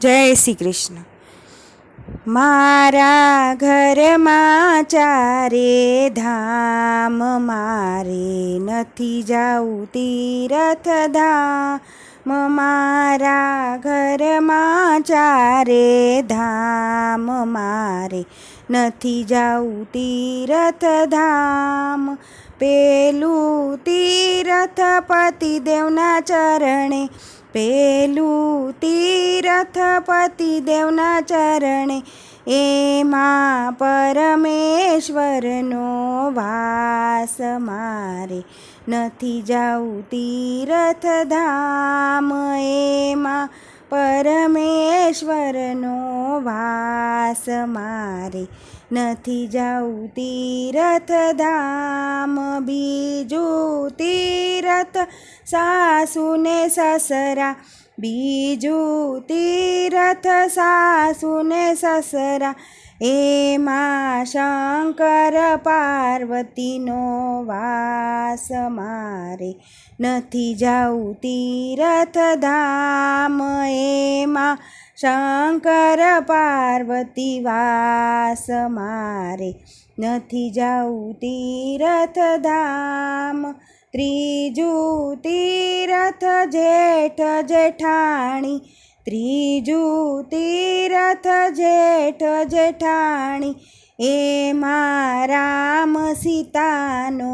જય શ્રી કૃષ્ણ. મારા ઘરમાં ચારે ધામ મારે નથી જાવું તીરથ ધામ મારા ઘરમાં ચારે ધામ મારે નથી જાવું તીરથ ધામ પેલું તીરથપતિ પતિદેવના ચરણે, પેલું તીરથપતિ પતિદેવના ચરણે, એમાં પરમેશ્વરનો વાસ મારે. નથી જાઉં તીરથ ધામ એમાં પરમેશ્વરનો વાસ મારે નથી જાઉં તીરથ ધામ બીજું તીરથ સાસુને સસરા, બીજું તીરથ સાસુને સસરા એમાં શંકર પાર્વતીનો વાસ મારે નથી જાઉં તીરથ ધામ એમાં શંકર પાર્વતી વાસ મારે નથી જાઉં તીરથ ધામ ત્રીજું તીરથ જેઠ જેઠાણી ત્રીજું તીરથ જેઠ જેઠાણી એમાં રામ સીતાનો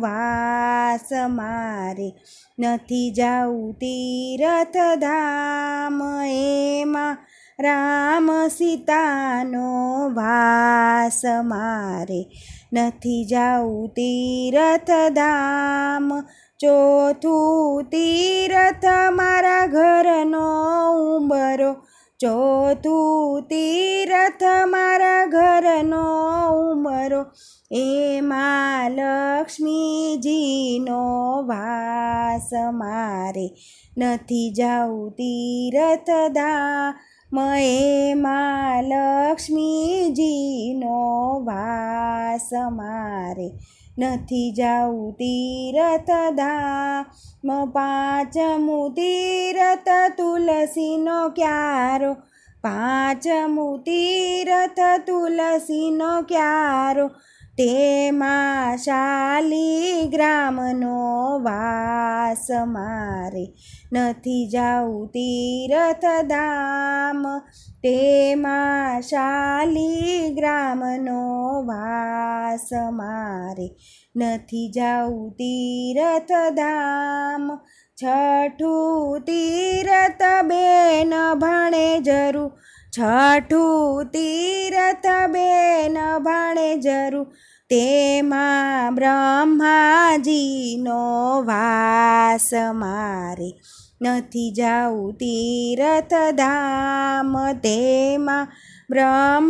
વાસ મારે. નથી જાવું તીરથ ધામ એમાં રામ સીતાનો વાસ મારે. નથી જાવું તીરથ ધામ ચોથું તીરથ મારા ઘરનો ઉંબરો. ચોથું તીરથ મારા ઘરનો ઉમરો એમાં લક્ષ્મીજીનો વાસ મારે. નથી જાઉં તીરથ ધામ એમાં લક્ષ્મીજીનો વાસ મારે. નથી જાઉં તીરથ ધામ પાંચમું તીરથ તુલસીનો ક્યારો. પાંચમું તીરથ તુલસીનો ક્યારો. તેમાં શાલીગ્રામનો વાસ મારે નથી જાવું તીરથ ધામ તેમાં શાલીગ્રામનો વાસ મારે નથી જાવું તીરથ ધામ છઠ્ઠું તીરથ બેન ભણે જરૂર. છઠ્ઠું તીરથ બેન ભણે જરૂર. તેમાં બ્રહ્માજીનો વાસ મારે નથી જાઉં તીરથ ધામ તેમાં બ્રહ્માજીનો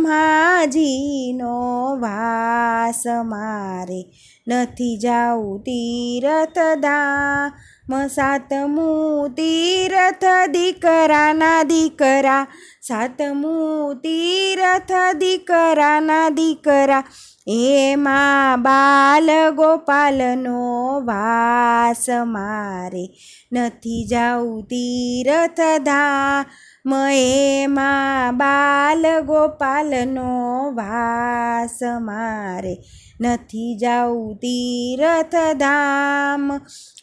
વાસ મારે નથી જાવું તીરથ ધામ સાતમું તીરથ દીકરાના દીકરા, સાતમું તીરથ દીકરાના દીકરા. એમાં બાલ ગોપાલનો વાસ મારે નથી જાવું તીરથ ધામ એમાં બાલ ગોપાલનો વાસ મારે નથી જાવું તીરથ ધામ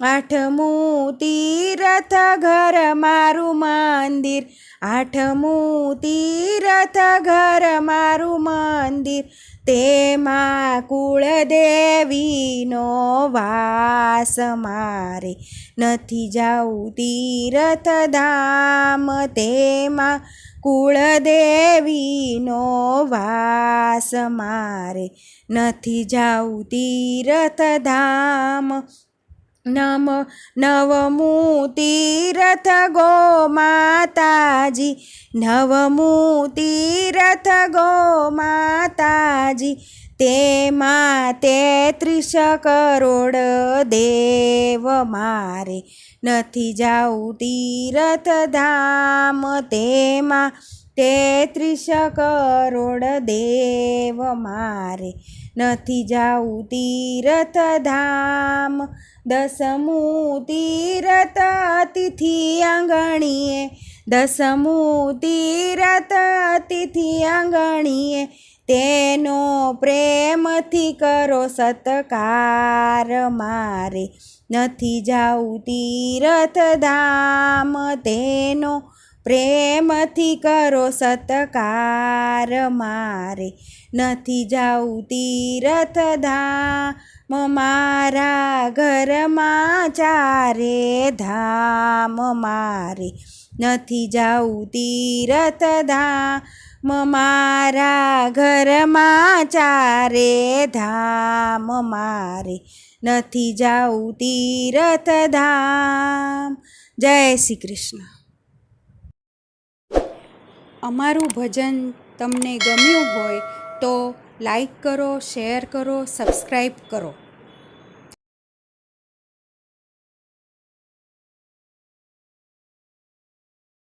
આઠમું તીરથ ઘર મારું મંદિર આઠમું તીરથ ઘર મારું મંદિર, તેમાં કુળદેવીનો વાસ મારે. નથી જાવું તીરથ ધામ, તેમાં કુળદેવીનો વાસ મારે. નથી જાવું તીરથ ધામ નમ નવમું તીરથ ગો માતાજી. નવમું તીરથ ગો માતાજી. તેમાં તેત્રીસ કરોડ દેવ મારે. નથી જાઉં તીરથ ધામ તેમાં તેત્રીસ કરોડ દેવ મારે નથી જાવું તીરથ ધામ દસમું તીરથ અતિથિ આંગણીએ, દસમું તીરથ તિથિ આંગણીએ, તેનો પ્રેમથી કરો સત્કાર મારે નથી જાવું તીરથ ધામ તેનો પ્રેમથી કરો સત્કાર મારે. નથી જાવું તીરથ ધામ મારા ઘરમાં ચારે ધામ મારે. નથી જાવું તીરથ ધામ મારા ઘરમાં ચારે ધામ મારે. નથી જાવું તીરથ ધામ જય શ્રી કૃષ્ણ. અમારું ભજન તમને ગમ્યું હોય તો લાઈક કરો શેર કરો સબસ્ક્રાઈબ કરો.